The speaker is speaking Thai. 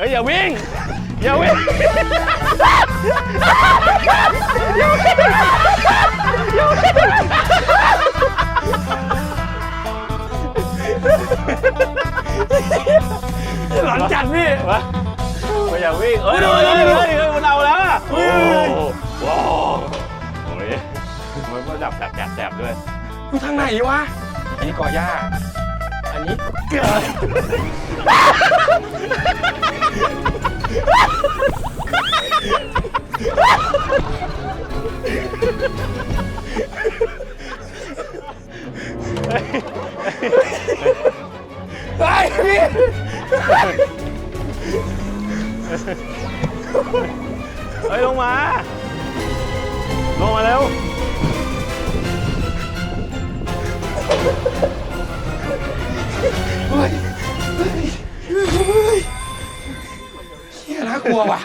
เฮ้ยอย่าวิ่ง อย่าวิ่ง หลังจัดพี่ วะไม่อย่าวิ่งเอ้ยเฮ้ยเฮ้ยเฮ้ยเฮ้ยมันเอาแล้วอะโอ้โหว้าวโอ้ยมันก็จับแสบแสบแสบด้วยอยู่ทางไหนวะ อันนี้กอหญ้า อันนี้เกลื ไอ้พี่เฮ้ยลงมา ลงมาเร็วเฮ้ยเฮ้ยเฮ้ยเฮียน่ากลัวว่ะ